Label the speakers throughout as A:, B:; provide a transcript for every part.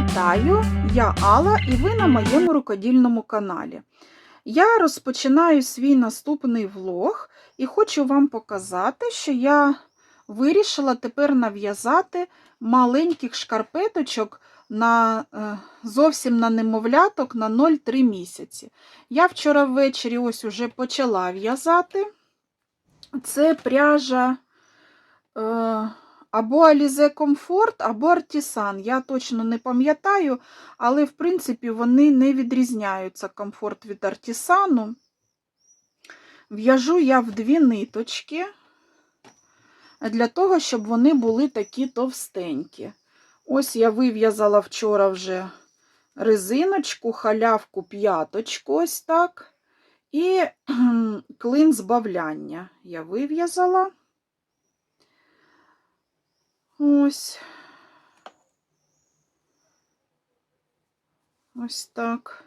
A: Вітаю! Я Алла і ви на моєму рукодільному каналі. Я розпочинаю свій наступний влог і хочу вам показати, що я вирішила тепер нав'язати маленьких шкарпеточок на е, зовсім на немовляток на 0,3 місяці. Я вчора ввечері ось уже почала в'язати. Це пряжа. Е, або Alize Comfort, або Artisan. Я точно не пам'ятаю, але, в принципі, вони не відрізняються комфорт від Артісану. В'яжу я в дві ниточки, для того, щоб вони були такі товстенькі. Ось я вив'язала вчора вже резиночку, халявку, п'яточку, ось так. І клин збавляння я вив'язала. Ось. Ось так.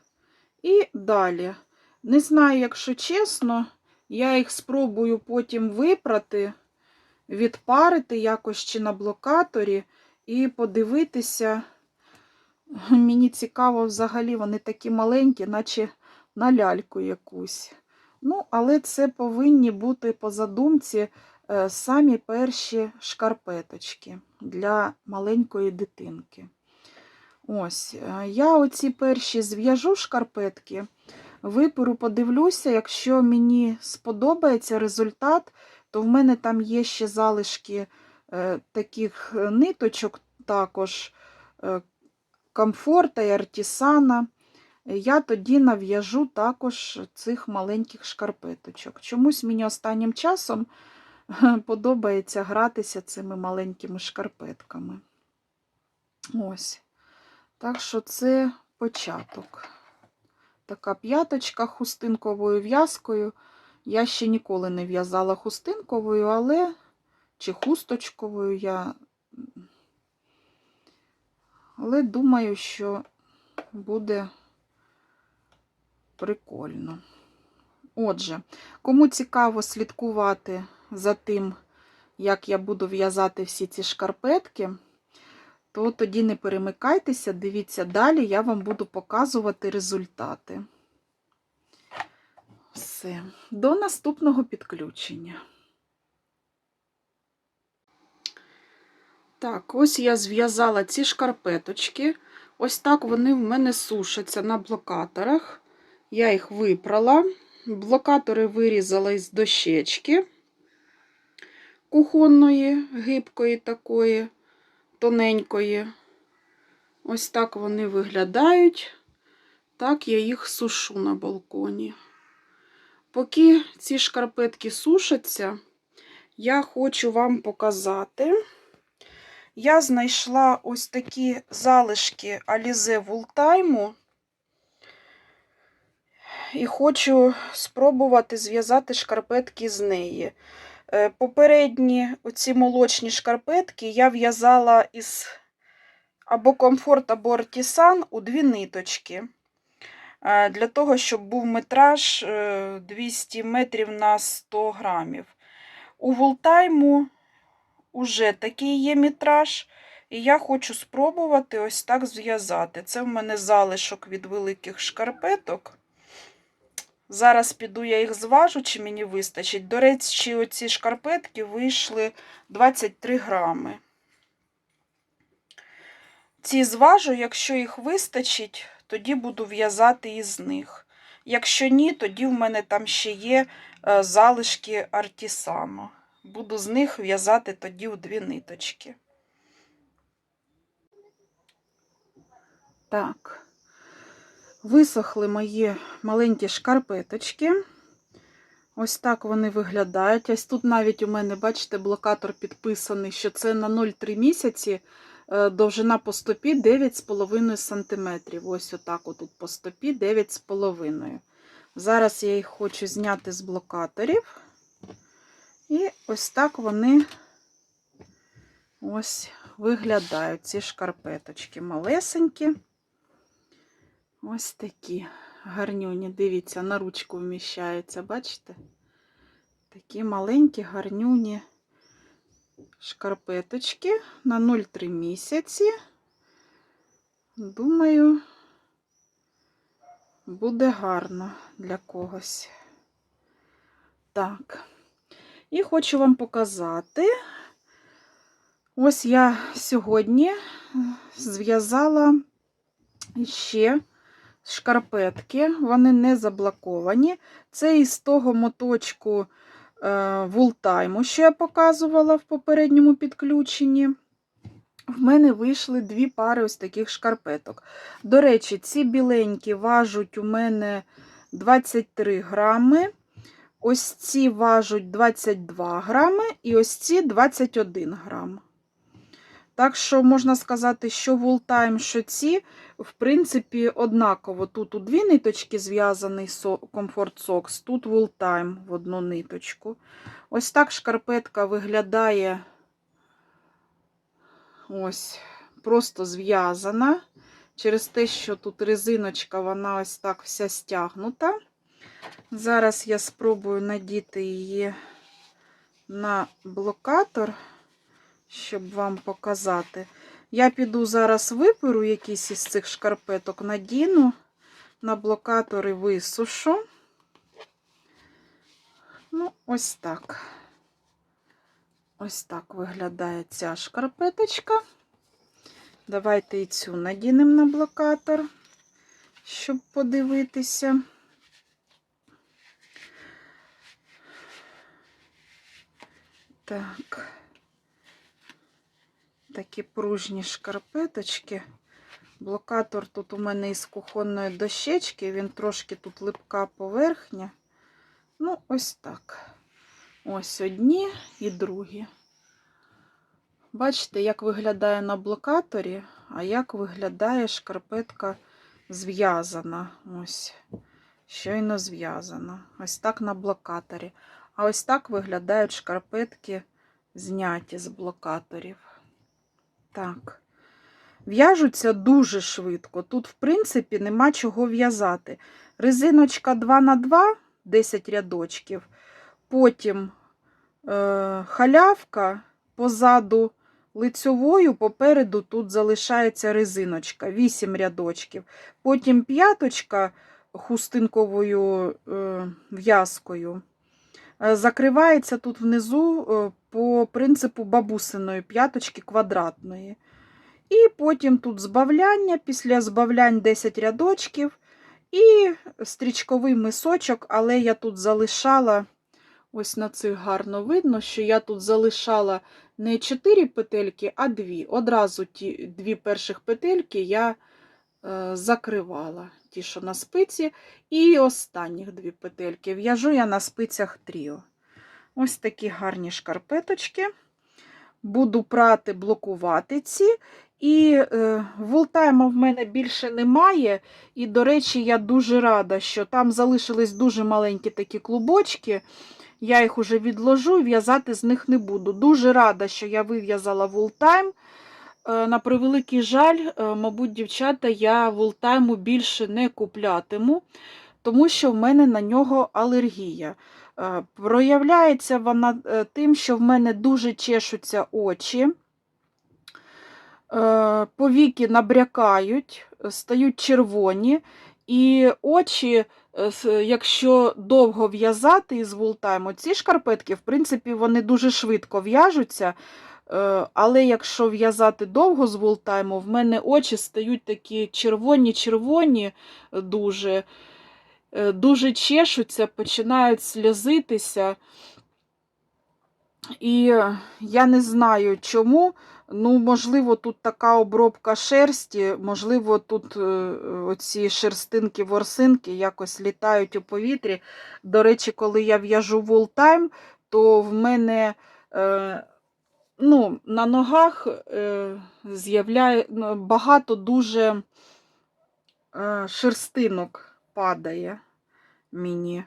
A: І далі. Не знаю, якщо чесно, я їх спробую потім випрати, відпарити якось чи на блокаторі і подивитися. Мені цікаво, взагалі, вони такі маленькі, наче на ляльку якусь. Ну, але це повинні бути по задумці самі перші шкарпеточки для маленької дитинки. Ось, е, я оці перші зв'яжу шкарпетки, виперу, подивлюся, якщо мені сподобається результат, то в мене там є ще залишки е, таких ниточок, також комфорта і артісана. Я тоді нав'яжу також цих маленьких шкарпеточок. Чомусь мені останнім часом подобається гратися цими маленькими шкарпетками. Ось. Так що це початок. Така п'яточка хустинковою в'язкою. Я ще ніколи не в'язала хустинковою, але чи хусточковою я. Але думаю, що буде прикольно. Отже, кому цікаво слідкувати за тим, як я буду в'язати всі ці шкарпетки, то тоді не перемикайтеся, дивіться далі, я вам буду показувати результати. Все, до наступного підключення. Так, ось я зв'язала ці шкарпеточки. Ось так вони в мене сушаться на блокаторах. Я їх випрала. Блокатори вирізала із дощечки кухонної, гибкої такої, тоненької. Ось так вони виглядають. Так я їх сушу на балконі. Поки ці шкарпетки сушаться, я хочу вам показати. Я знайшла ось такі залишки Alize Wooltime і хочу спробувати зв'язати шкарпетки з неї. Е, попередні оці молочні шкарпетки я в'язала із або комфорт, або артісан у дві ниточки. Е, для того, щоб був метраж 200 е, метрів на 100 грамів. У волтайму вже такий є метраж, і я хочу спробувати ось так зв'язати. Це в мене залишок від великих шкарпеток. Зараз піду я їх зважу, чи мені вистачить. До речі, оці шкарпетки вийшли 23 грами. Ці зважу, якщо їх вистачить, тоді буду в'язати із них. Якщо ні, тоді в мене там ще є е, залишки артісану. Буду з них в'язати тоді у дві ниточки. Так. Висохли мої маленькі шкарпеточки. Ось так вони виглядають. Ось тут навіть у мене, бачите, блокатор підписаний, що це на 0,3 місяці е, довжина по стопі 9,5 см. Ось отак отут по стопі 9,5 Зараз я їх хочу зняти з блокаторів. І ось так вони ось виглядають, ці шкарпеточки малесенькі. Ось такі гарнюні. Дивіться, на ручку вміщаються, бачите? Такі маленькі, гарнюні шкарпеточки на 0,3 місяці. Думаю, буде гарно для когось. Так. І хочу вам показати. Ось я сьогодні зв'язала ще шкарпетки, вони не заблоковані. Це із того моточку е, вултайму, що я показувала в попередньому підключенні. В мене вийшли дві пари ось таких шкарпеток. До речі, ці біленькі важуть у мене 23 грами. Ось ці важуть 22 грами, і ось ці 21 грам. Так що можна сказати, що вултайм, що ці, в принципі, однаково. Тут у дві ниточки зв'язаний Comfort Socks, тут вултайм в одну ниточку. Ось так шкарпетка виглядає ось просто зв'язана. Через те, що тут резиночка, вона ось так вся стягнута. Зараз я спробую надіти її на блокатор, щоб вам показати. Я піду зараз виперу якісь із цих шкарпеток, надіну на блокатор і висушу. Ну, ось так. Ось так виглядає ця шкарпеточка. Давайте і цю надінемо на блокатор, щоб подивитися. Так, такі пружні шкарпеточки. Блокатор тут у мене із кухонної дощечки, він трошки тут липка поверхня. Ну, ось так. Ось одні і другі. Бачите, як виглядає на блокаторі, а як виглядає шкарпетка зв'язана. Ось, щойно зв'язана. Ось так на блокаторі. А ось так виглядають шкарпетки, зняті з блокаторів. Так. В'яжуться дуже швидко. Тут, в принципі, нема чого в'язати. Резиночка 2х2, 10 рядочків. Потім е, халявка позаду лицьовою, попереду тут залишається резиночка, 8 рядочків. Потім п'яточка хустинковою е, в'язкою. Е, Закривається тут внизу е, по принципу бабусиної п'яточки квадратної. І потім тут збавляння, після збавлянь 10 рядочків і стрічковий мисочок, але я тут залишала, ось на цих гарно видно, що я тут залишала не 4 петельки, а 2. Одразу ті дві перших петельки я закривала, ті, що на спиці, і останніх дві петельки. В'яжу я на спицях тріо. Ось такі гарні шкарпеточки. Буду прати, блокувати ці. І е, вултайма в мене більше немає. І, до речі, я дуже рада, що там залишились дуже маленькі такі клубочки. Я їх уже відложу і в'язати з них не буду. Дуже рада, що я вив'язала вултайм. Е, на превеликий жаль, е, мабуть, дівчата, я вултайму більше не куплятиму, тому що в мене на нього алергія. Е, Проявляється вона тим, що в мене дуже чешуться очі. Повіки набрякають, стають червоні, і очі, якщо довго в'язати із вултайму, ці шкарпетки, в принципі, вони дуже швидко в'яжуться. Е, Але якщо в'язати довго з вултайму, в мене очі стають такі червоні-червоні, е, дуже, е, дуже чешуться, починають сльозитися. І я не знаю чому. Ну, можливо, тут така обробка шерсті, можливо, тут оці шерстинки-ворсинки якось літають у повітрі. До речі, коли я в'яжу вултайм, то в мене ну, на ногах е, з'являє ну, багато дуже е, шерстинок падає мені.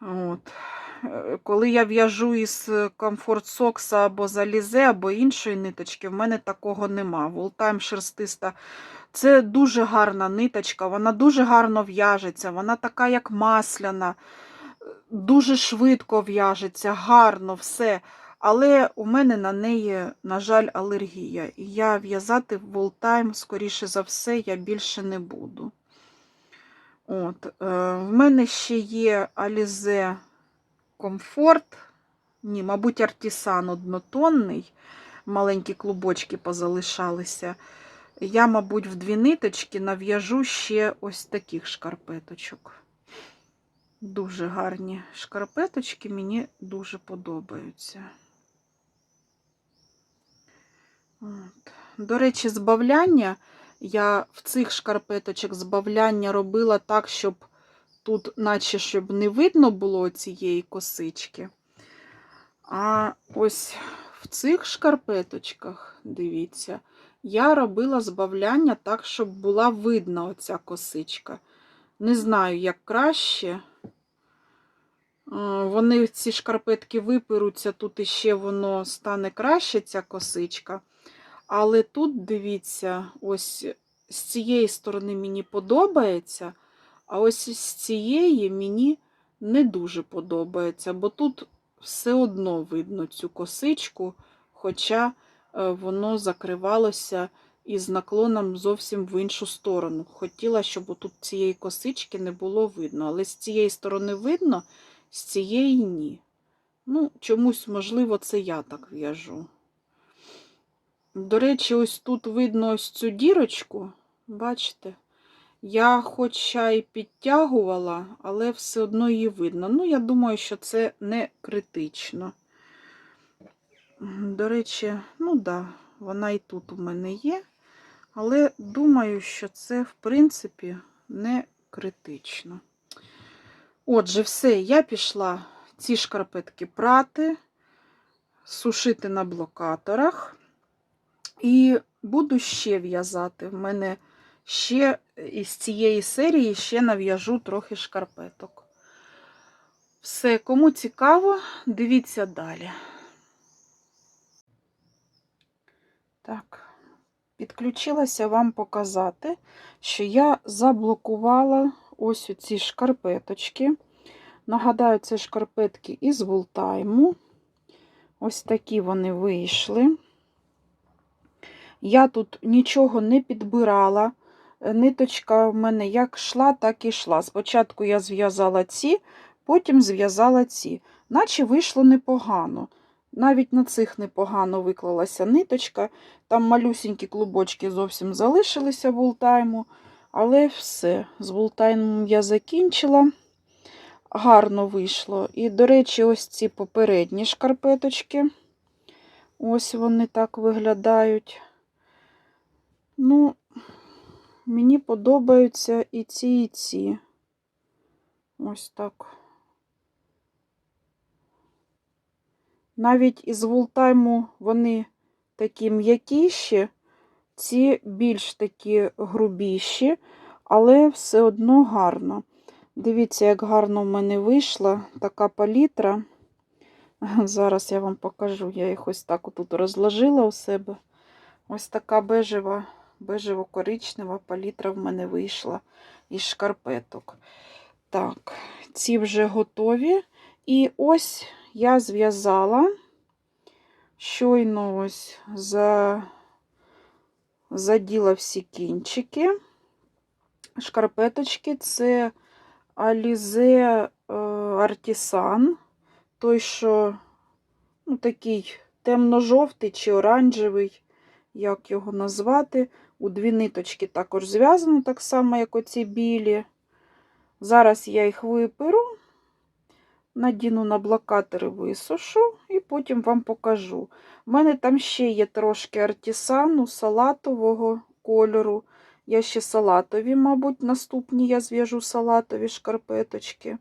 A: От. Е, Коли я в'яжу із Comfort Socks або залізе, або іншої ниточки, в мене такого нема. Волтайм шерстиста. Це дуже гарна ниточка, вона дуже гарно в'яжеться, вона така, як масляна, дуже швидко в'яжеться, гарно все. Але у мене на неї, на жаль, алергія. І я в'язати волтайм, скоріше за все, я більше не буду. От, е, в мене ще є Alize Comfort. Ні, мабуть, артісан однотонний. Маленькі клубочки позалишалися. Я, мабуть, в дві ниточки нав'яжу ще ось таких шкарпеточок. Дуже гарні шкарпеточки, мені дуже подобаються. До речі, збавляння я в цих шкарпеточок збавляння робила так, щоб тут, наче щоб не видно було цієї косички. А ось в цих шкарпеточках, дивіться, я робила збавляння так, щоб була видна оця косичка. Не знаю, як краще. Е, Вони ці шкарпетки виперуться, тут іще воно стане краще, ця косичка. Але тут, дивіться, ось з цієї сторони мені подобається, а ось з цієї мені не дуже подобається, бо тут все одно видно цю косичку, хоча е, воно закривалося із наклоном зовсім в іншу сторону. Хотіла, щоб тут цієї косички не було видно, але з цієї сторони видно, з цієї ні. Ну, чомусь, можливо, це я так в'яжу. До речі, ось тут видно ось цю дірочку, бачите? Я хоча й підтягувала, але все одно її видно. Ну, я думаю, що це не критично. До речі, ну да, вона і тут у мене є. Але думаю, що це, в принципі, не критично. Отже, все, я пішла ці шкарпетки прати, сушити на блокаторах. І буду ще в'язати. В мене ще із цієї серії ще нав'яжу трохи шкарпеток. Все, кому цікаво, дивіться далі. Так, підключилася вам показати, що я заблокувала ось ці шкарпеточки. Нагадаю, це шкарпетки із Вултайму. Ось такі вони вийшли. Я тут нічого не підбирала. Ниточка в мене як йшла, так і йшла. Спочатку я зв'язала ці, потім зв'язала ці. Наче вийшло непогано. Навіть на цих непогано виклалася ниточка. Там малюсінькі клубочки зовсім залишилися вултайму. Але все, з вултаймом я закінчила. Гарно вийшло. І, до речі, ось ці попередні шкарпеточки. Ось вони так виглядають. Ну, мені подобаються і ці, і ці. Ось так. Навіть із вултайму вони такі м'якіші, ці більш такі грубіші, але все одно гарно. Дивіться, як гарно в мене вийшла така палітра. Зараз я вам покажу. Я їх ось так отут розложила у себе. Ось така бежева, бежево-коричнева палітра в мене вийшла із шкарпеток. Так, ці вже готові. І ось я зв'язала, щойно ось за, заділа всі кінчики. Шкарпеточки це Alize Artisan, той, що ну, такий темно-жовтий чи оранжевий, як його назвати. У дві ниточки також зв'язано, так само, як оці білі. Зараз я їх виперу, надіну на блокатори, висушу і потім вам покажу. У мене там ще є трошки артисану салатового кольору. Я ще салатові, мабуть, наступні я зв'яжу салатові шкарпеточки.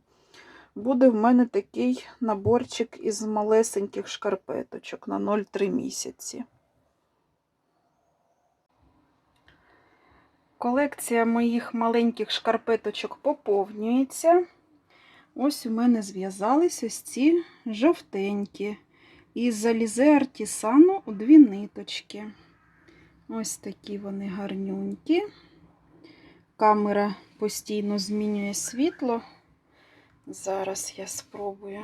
A: Буде в мене такий наборчик із малесеньких шкарпеточок на 0,3 місяці. Колекція моїх маленьких шкарпеточок поповнюється. Ось у мене зв'язались ось ці жовтенькі. Із залізе артісану у дві ниточки. Ось такі вони гарнюнькі. Камера постійно змінює світло. Зараз я спробую.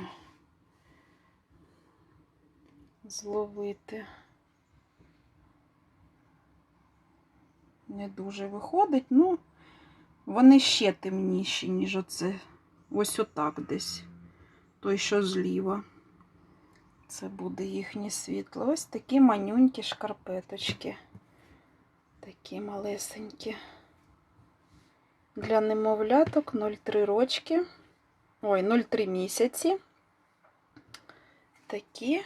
A: зловити. Не дуже виходить, ну, вони ще темніші, ніж оце. Ось отак десь. Той, що зліва. Це буде їхнє світло. Ось такі манюнькі шкарпеточки. Такі малесенькі. Для немовляток 0,3 рочки. Ой, 0,3 місяці. Такі.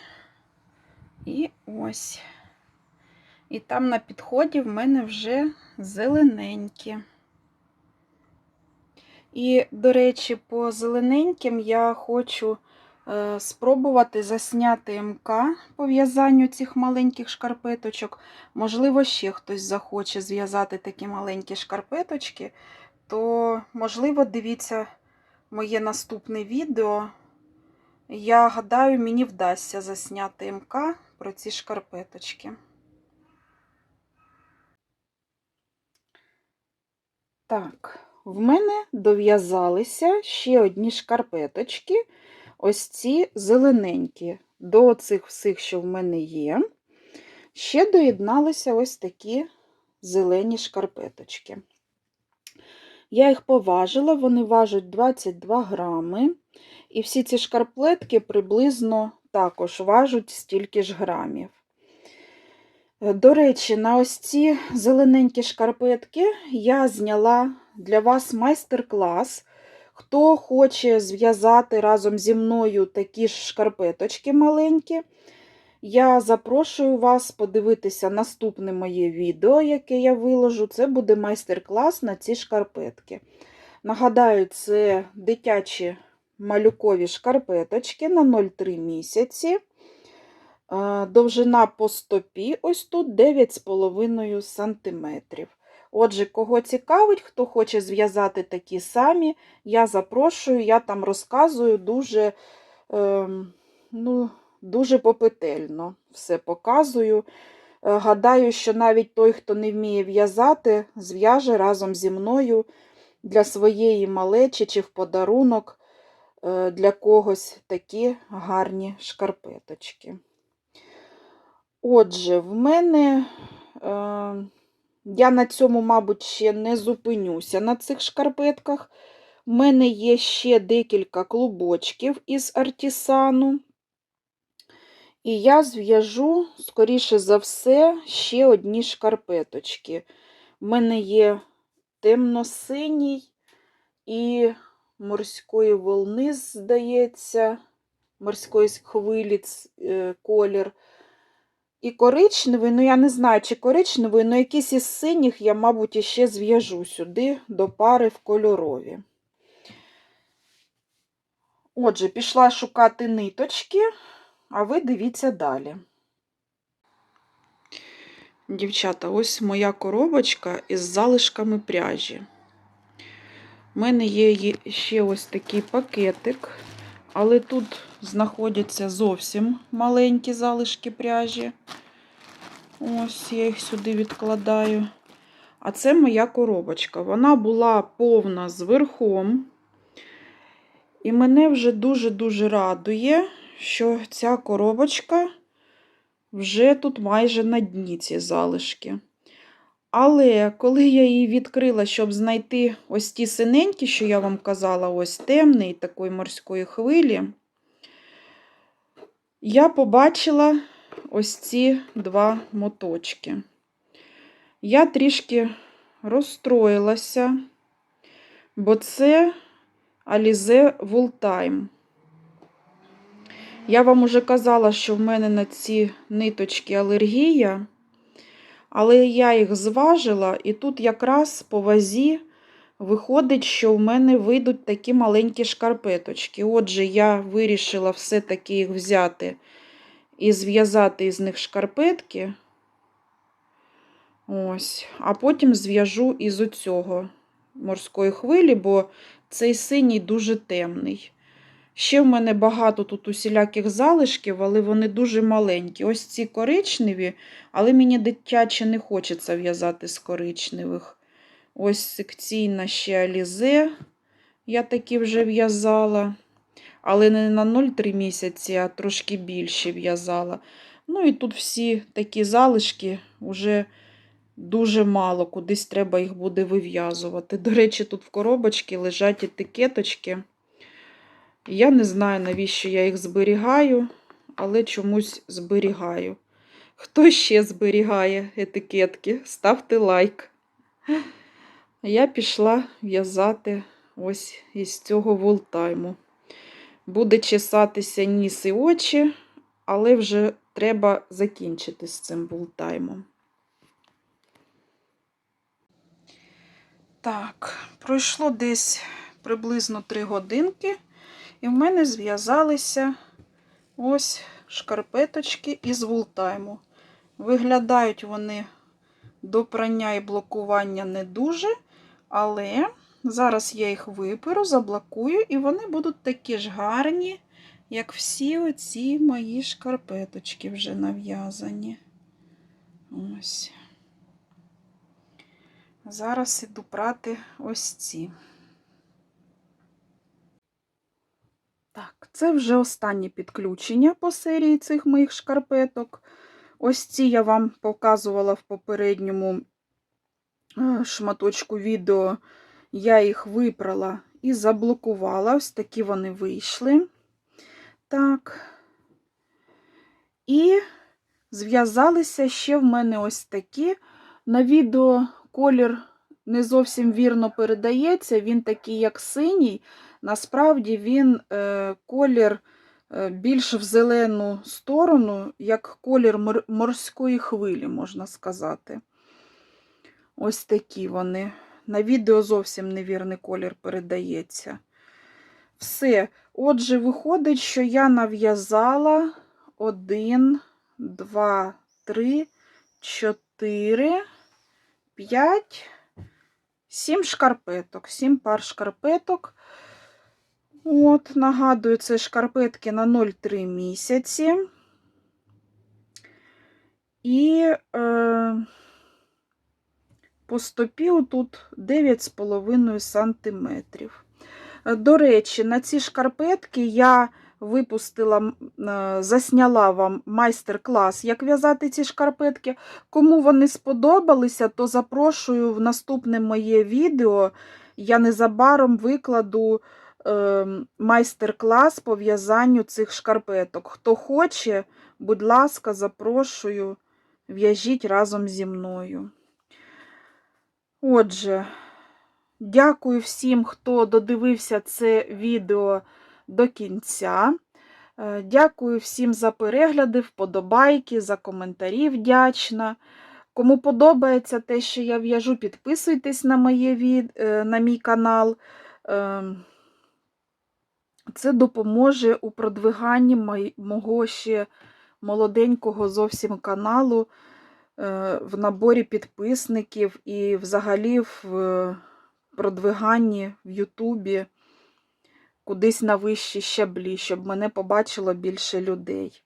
A: І ось. І там на підході в мене вже зелененькі. І, до речі, по зелененьким я хочу е, спробувати засняти МК по в'язанню цих маленьких шкарпеточок. Можливо, ще хтось захоче зв'язати такі маленькі шкарпеточки, то, можливо, дивіться моє наступне відео. Я гадаю, мені вдасться засняти МК про ці шкарпеточки. Так, в мене дов'язалися ще одні шкарпеточки, ось ці зелененькі. До цих всіх, що в мене є, ще доєдналися ось такі зелені шкарпеточки. Я їх поважила, вони важать 22 грами. І всі ці шкарплетки приблизно також важать стільки ж грамів. До речі, на ось ці зелененькі шкарпетки я зняла для вас майстер-клас. Хто хоче зв'язати разом зі мною такі ж шкарпеточки маленькі, я запрошую вас подивитися наступне моє відео, яке я виложу. Це буде майстер-клас на ці шкарпетки. Nагадаю, це дитячі малюкові шкарпеточки на 0,3 місяці. Довжина по стопі ось тут 9,5 см. Отже, кого цікавить, хто хоче зв'язати такі самі, я запрошую, я там розказую дуже, е, ну, дуже попетельно все показую. Е, Гадаю, що навіть той, хто не вміє в'язати, зв'яже разом зі мною для своєї малечі чи в подарунок е, для когось такі гарні шкарпеточки. Отже, в мене, е, я на цьому, мабуть, ще не зупинюся на цих шкарпетках. В мене є ще декілька клубочків із артісану. І я зв'яжу, скоріше за все, ще одні шкарпеточки. В мене є темно-синій і морської волни, здається, морської хвилі е, колір. І коричневий, ну я не знаю, чи коричневий, але якийсь із синіх я, мабуть, іще зв'яжу сюди до пари в кольорові. Отже, пішла шукати ниточки, а ви дивіться далі. Дівчата, ось моя коробочка із залишками пряжі. У мене є ще ось такий пакетик, але тут знаходяться зовсім маленькі залишки пряжі. Ось я їх сюди відкладаю. А це моя коробочка. Вона була повна з верхом. І мене вже дуже-дуже радує, що ця коробочка вже тут майже на дні ці залишки. Але коли я її відкрила, щоб знайти ось ті синенькі, що я вам казала, ось темний такої морської хвилі, я побачила ось ці два моточки. Я трішки розстроїлася, бо це Alize Wooltime. Я вам уже казала, що в мене на ці ниточки алергія, але я їх зважила, і тут якраз по вазі виходить, що в мене вийдуть такі маленькі шкарпеточки. Отже, я вирішила все-таки їх взяти і зв'язати із них шкарпетки. Ось, а потім зв'яжу із оцього морської хвилі, бо цей синій дуже темний. Ще в мене багато тут усіляких залишків, але вони дуже маленькі. Ось ці коричневі, але мені дитяче не хочеться в'язати з коричневих. Ось секційна ще алізе. Я такі вже в'язала. Але не на 0,3 місяці, а трошки більше в'язала. Ну і тут всі такі залишки вже дуже мало, кудись треба їх буде вив'язувати. До речі, тут в коробочці лежать етикеточки. Я не знаю, навіщо я їх зберігаю, але чомусь зберігаю. Хто ще зберігає етикетки? Ставте лайк. Я пішла в'язати ось із цього волтайму. Буде чесатися ніс і очі, але вже треба закінчити з цим волтаймом. Так, пройшло десь приблизно 3 годинки, і в мене зв'язалися ось шкарпеточки із вултайму. Виглядають вони до прання і блокування не дуже, але зараз я їх виперу, заблокую, і вони будуть такі ж гарні, як всі оці мої шкарпеточки вже нав'язані. Ось. Зараз іду прати ось ці. Так, це вже останнє підключення по серії цих моїх шкарпеток. Ось ці я вам показувала в попередньому е, шматочку відео. Я їх випрала і заблокувала. Ось такі вони вийшли. Так. І зв'язалися ще в мене ось такі. На відео колір не зовсім вірно передається, він такий, як синій. Насправді він е, колір е, більш в зелену сторону, як колір морської хвилі, можна сказати. Ось такі вони. На відео зовсім невірний колір передається. Все. Отже, виходить, що я нав'язала 1, 2, 3, 4, 5, 7 шкарпеток. 7 пар шкарпеток. От, нагадую, це шкарпетки на 0,3 місяці. І е, по стопі тут 9,5 сантиметрів. До речі, на ці шкарпетки я випустила, е, засняла вам майстер-клас, як в'язати ці шкарпетки. Кому вони сподобалися, то запрошую в наступне моє відео. Я незабаром викладу майстер-клас по в'язанню цих шкарпеток. Хто хоче, будь ласка, запрошую, в'яжіть разом зі мною. Отже, дякую всім, хто додивився це відео до кінця. Е, Дякую всім за перегляди, вподобайки, за коментарі вдячна. Кому подобається те, що я в'яжу, підписуйтесь на, моє від... е, на мій канал. Це допоможе у продвиганні мого ще молоденького зовсім каналу, е, в наборі підписників і взагалі в е, продвиганні в Ютубі кудись на вищі щаблі, щоб мене побачило більше людей.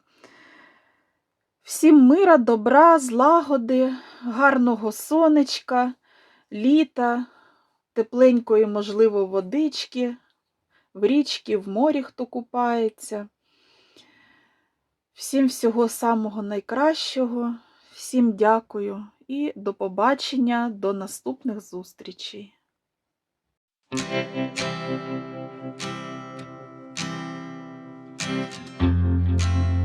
A: Всім мира, добра, злагоди, гарного сонечка, літа, тепленької, можливо, водички, в річці, в морі хто купається. Всім всього самого найкращого, всім дякую і до побачення, до наступних зустрічей.
B: Thank you.